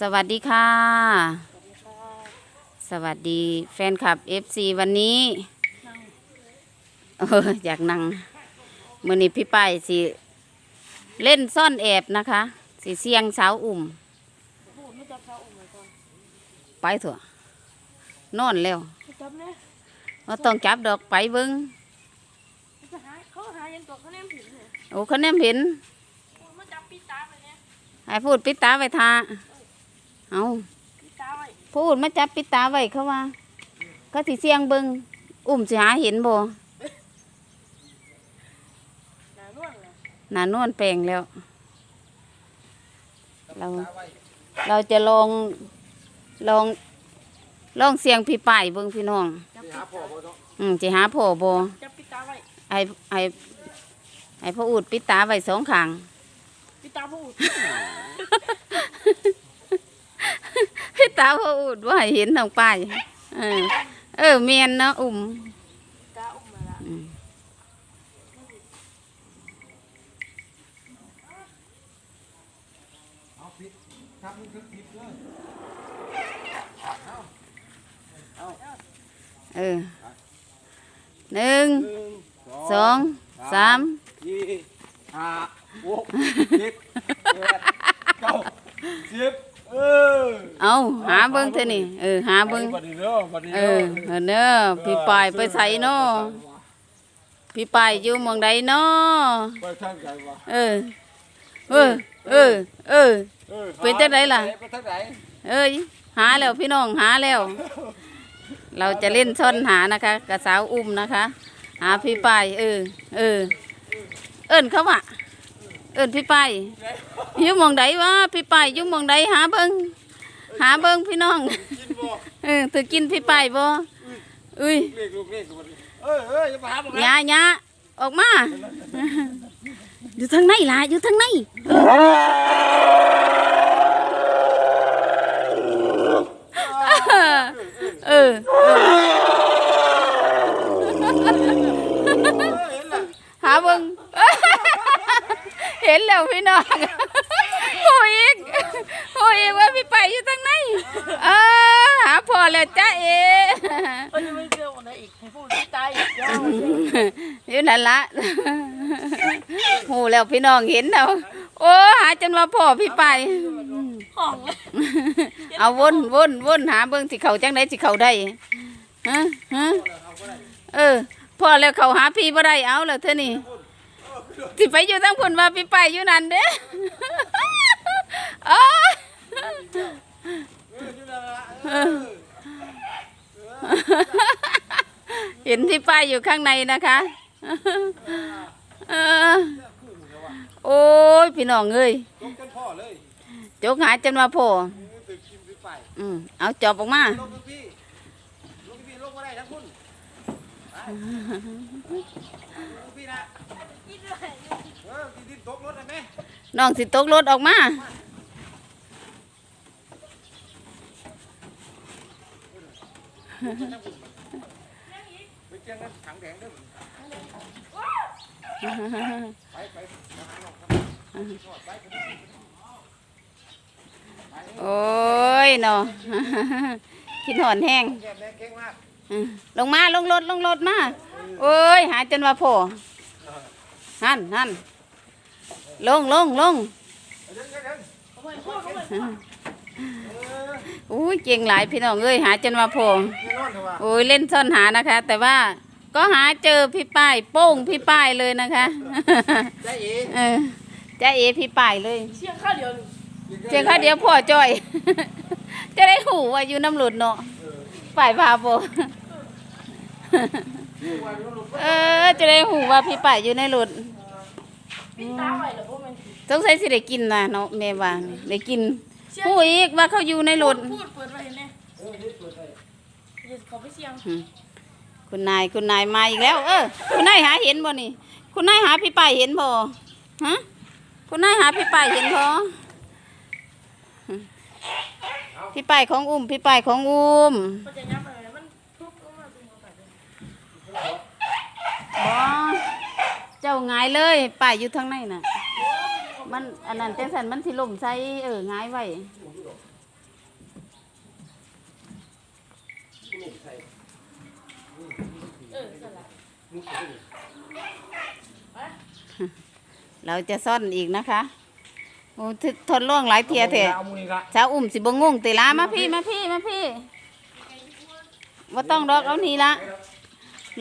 สวัสดีค่ะ สวัสดีแฟนคลับ FC วันนี้เอออยากนั่งมือนี้พี่ป้ายสิ เล่นซ่อนแอบนะคะ สิเสียงสาวอุ่มพูดไม่จับเขาออกมาก่อนไปเถอะนอนแล้วไม่จับเนี่ยเราต้องจับดอกไปเบิ้งจะหาเขาหายังตัวเขาแนมผิดเนี่ยโอ้เขาแนมเห็นมาจับปีตาไปเนี่ยให้พูดปิดตาไว้ทา เอาปีตาไว้พูดมาจับปิดตาไว้เขาว่าเขาสิเสียงเบิ้งอุ่มสิหาเห็นบ่หนาน่วงเลยหนานวลแปลงแล้ว เราเราจะลองลองลองเสียงพี่ป้ายเบิ้งพี่น้องจับปีตาอืมจะหาพ่อบ่จับปีตาไว้ไอ้ไอ้ไอ้พ่ออูดปิดตาไว้สองข้างปีตาพูด ปิดตาพ่ออูดว่าเห็นทางไปเออ เออเมียนเนาะอุ้มมาละอืมเออหนึ่งสองสามสี่ห้าหกเจ็ดแปดเก้าสิบ เอาหาเบิ้งเท่านี่เออหาเบิ้งเออเออเอาเนอะพี่ปายไปใส่เนาะพี่ปายอยู่หมองใดเนาะเออเออเออเออเป็นจังไดล่ะเอ้ยหาแล้วพี่น้องหาแล้ว เราจะเล่นซ่อนหานะคะกับสาวอุ้มนะคะ หาพี่ปายเออเออเอิ้นเขาว่ะ เอิ้นพี่ปายอยู่หมองใดวะพี่ปายอยู่หมองใดหาเบิ้งหาเบิ้งพี่น้องกินบ่เออถือกินพี่ปายบ่อุ้ยเรียกลูกเรียกบัดนี้เออเอออย่ามาหาผมยาญาออกมา อยู่ทางไหนล่ะอยู่ทางไหนเออ หาเบิ่ง เห็นแล้ว พี่น้องหูอีกหูอีกว่าพี่ไปอยู่ทางไหนเออหาพอแล้วจ้าเอเออจะไม่เจอคนไหนอีกให้พูดปีตาอีกยาวอยู่นั่นละหูแล้วพี่น้องเห็นแล้วโอ้หาจนว่าพ่อพี่ไปห้องเลยเอาวนวนวนหาเบิ่งสิเขาจังไดสิเขาได้ฮะฮะเออพ่อแล้วเขาหาพี่บ่ได้เอาแล้วเท่านี้ สิไปอยู่ทั้งคนว่าพี่ไปอยู่นั่นเด้อเห็นพี่ป้ายอยู่ข้างในนะคะเออโอ้ยพี่น้องเอ้ยลงจนพ่อเลยจกหาจนว่าพ่ออืมเอาจอบออกมา ตกรถได้ไหมน้องสิตกรถออกมาไปเจียงนั้นถังแดงด้อไปไปมาหาน้องครับโอ้ยเนาะคิดหอนแห้งแก้มแดงมาลงมาลงรถลงรถมา โอ้ย หาจนว่าพ่อหันหัน ลงลงลงเดินเดินเดินเขาไม่พูดเขาไม่พูดอุ้ยเก่งหลายพี่น้องเอ้ยหาจนว่าพ่อแน่นอนเถอะว่าโอ้ยเล่นซ่อนหานะคะ แต่ว่าก็หาเจอพี่ป้ายโป้งพี่ป้ายเลยนะคะได้อีกเออจ้าเอพี่ป้ายเลยเชียงข้าเดียวเพียงค่าเดียวพ่อจ้อย จะได้หูว่าอยู่น้ำหลุดเนาะฝ่ายพาโบเออจะได้หูว่าพี่ป่ายอยู่ในหลุด ปีตาไว้เหรอพวกมันสงสัยสิได้กินนะเนาะแม่ว่านี่ได้กินหูอีกว่าเขาอยู่ในหลุดพูดเปิดไว้เห็นไหมเดี๋ยวเขาไปเสี่ยงคุณนายคุณนายมาอีกแล้ว เออ คุณนายหาเห็นบ่นี่ คุณนายหาพี่ป่ายเห็นบ่ฮะคุณนายหาพี่ป่ายเห็นบ่พี่ป่ายของอุ้มพี่ป่ายของอุ้ม มันจะยับอะไรมันทุบลงมาตรงหัวไปเลยบ่เ้าง่ายเลยป่ายอยู่ทางในน่ะ มันอันนั้นจังสันมันสิลมใช้เออง่ายไว้เราจะซ่อนอีกนะคะโอ้ทนล่วงหลายเทียเถอะชาวอุ่มสิบงงตีลามาพี่มาพี่มาพี่ว่าต้องรอกเอานี้ละ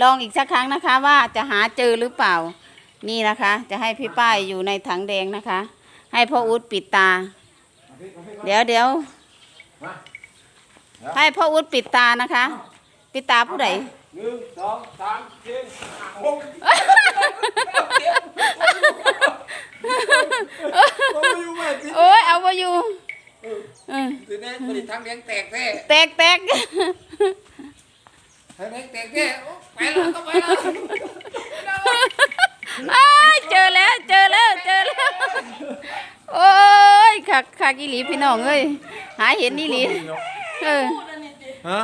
ลองอีกสักครั้งนะคะว่าจะหาเจอหรือเปล่า นี่นะคะ จะให้พี่ป้ายอยู่ในถังแดงนะคะ ให้พ่ออูดปิดตา เดี๋ยวเดี๋ยวให้พ่ออูดปิดตานะคะ ปิดตาผู้ใดหนึ่งสองสามสี่หกโอ้ยอยู่ไม่ติดโอ้ยเอาไปอยู่เออติดแน่บริทางแดงแตกแท้แตกแตกทางแดงแตกแท้ไปแล้วก็ไปแล้ว อ้ายเจอแล้วเจอแล้วเจอแล้วโอ้ยคักคักอี หลีพี่น้องเอ้ยหาเห็นอีหลีเออพูดอันนี้ดิฮะ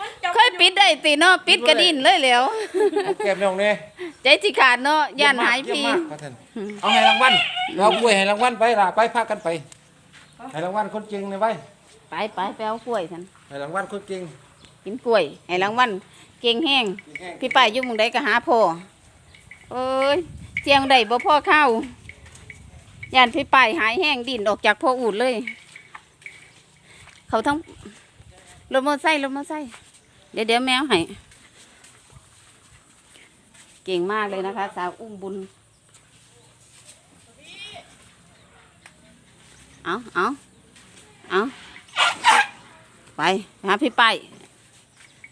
มันจำเคยปิดได้ตีเนาะปิดกระดินเลยแล้วเอาเก็บน้องเนี่ยใจสิขาดเนาะย่านหายพีเมมกครับท่านเอาให้รางวัลเอากล้วยให้รางวัลไปล่ะไปพากันไปให้รางวัลคนเก่งเลยไปไปไปไปเอากล้วยฉันให้รางวัลคนเก่งกินกล้วยให้รางวัลเก่งแห้งพี่ป้ายอยู่หมุงใดก็หาพ่อเอ้ยเสียงใดบ่พ่อเข้า ย่านพี่ป้ายหายแห้งดินออกจากพ่ออูดเลย เขาทั้งรถมอไซค์รถมอไซค์เดี๋ยวเดี๋ยวแมวให้เก่งมากเลยนะคะ สาวอุ้มบุญ เอาเอาเอาไปหาพี่ป้าย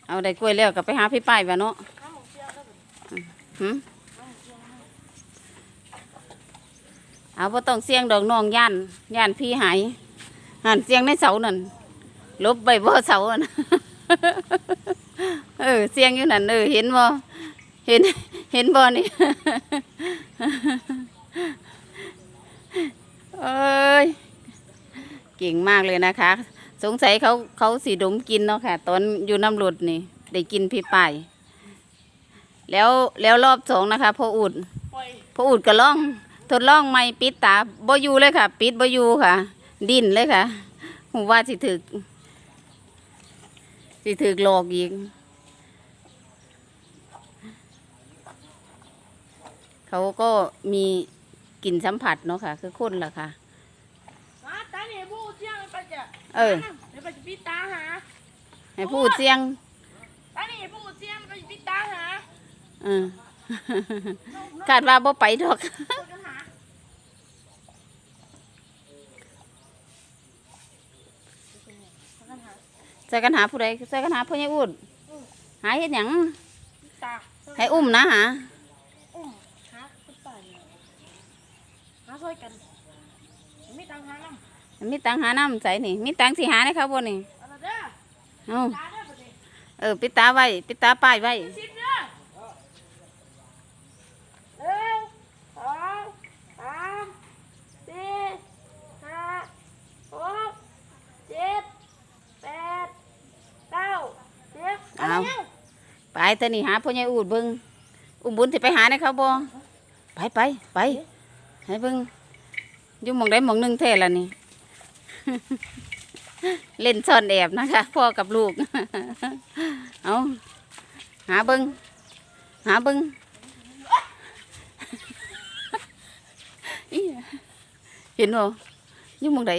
เอาได้กล้วยแล้วก็ไปหาพี่ป้ายไปเนาะน้ำหมู เชียร์แล้วแบบหืมเอาบ่ต้องเสียงดอกน้องย่านย่านพี่หายหันเสียงในเสานั่นลบใบบ่เสาอะนะเออเสียงอยู่นั่นเออเห็นบ่เห็นเห็นบ่นี่เอ้ยเก่งมากเลยนะคะ สงสัยเขาเขาสีดมกินเนาะค่ะ ตอนอยู่น้ำรดนี่ ได้กินพี่ป้ายแล้วแล้วรอบสองนะคะพ่ออุดพ่ออุดก็ลอง ทดลองไม่ปิดตาบ่อยู่เลยค่ะ ปิดบ่อยู่ค่ะ ดิ้นเลยค่ะหูว่าสิถึกสิถึกหลอกอีกเขาก็มีกลิ่นสัมผัสเนาะค่ะ คือคนล่ะค่ะมาตาเนี่ยพูดเชียร์ไปจะเออเดี๋ยวไปจะปิดตาหาให้พูดเสียงตาเนี่ยพูดเชียร์ไปจะปิดตาหาเออคาดว่าบ่ไปดอก พูดกันหา ใส่กันหาผู้ใดใส่กันหาพ่อใหญ่อุดหาเฮ็ดหยังปิดตาให้อุ้มนะหาอุ้มหาคุณป่าเนี่ยหาช่วยกันไม่ตังหาน้ำมีตังหาน้ำใส่นี่มีตังสิหาได้ครับบ่นี่เอาละเด้อเอาตาเด้อประเดี๋ยวเออปิดตาไว้ปิดตาป้ายไว้ สิบเด้อหนึ่งสองสามสี่ห้าหกเจ็ดแปดเก้าสิบ เอาไปเถอนี่หาพ่อใหญ่อูดเบิ่งอุ้มบุญสิไปหาได้ครับบ่ไปไปไปให้เบิ่งอยู่หมองใดหม่องหนึงแท้ละนี่ เล่นซ่อนแอบนะคะ พ่อกับลูก เอาหาเบิ่งหาเบิ่งอิเห็นบ่อยู่หมองใด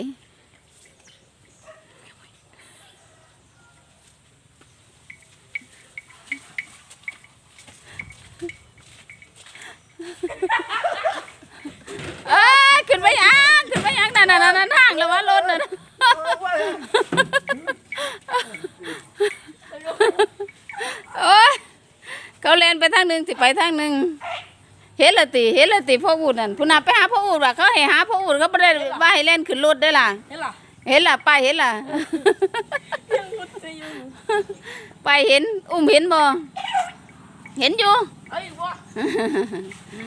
เอ้ยขึ้นไปยังขึ้นไปยังนั่นนั่นนั่นทางแล้วว่ารถนั่นโอ้ยเขาเล่นไปทางหนึ่งสิไปทางหนึ่งเห็นละติเห็นละติพ่ออูดนั่นผู้นับไปหาพ่ออูดว่ะเขาให้หาพ่ออูดเขาไม่ได้ว่าให้เล่นขึ้นรถได้ล่ะ เห็นเหรอเห็นล่ะไปเห็นล่ะยังมุดจะอยู่ไปเห็นอุ้มเห็นบ่เห็นอยู่เอ้ยวัว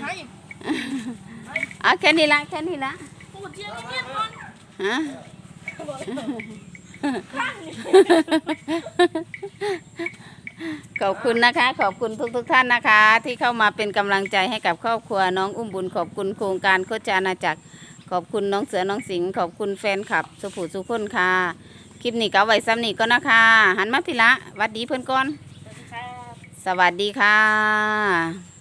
ให้อะแค่นี้ละแค่นี้ละพูดเทียนเงียบก่อนฮะข้างนี่ ขอบคุณนะคะ ขอบคุณทุกทุกๆท่านนะคะ ที่เข้ามาเป็นกำลังใจให้กับครอบครัวน้องอุ้มบุญ ขอบคุณโครงการโคจานาจักร ขอบคุณน้องเสือน้องสิงห์ขอบคุณแฟนคลับ สุภูสุคนค่ะ คลิปนี้ก็เอาไว้ซ้ำนี้ก็นะคะ หันมาพี่ละหวัดดีเพื่อนก่อน สวัสดีครับสวัสดีค่ะ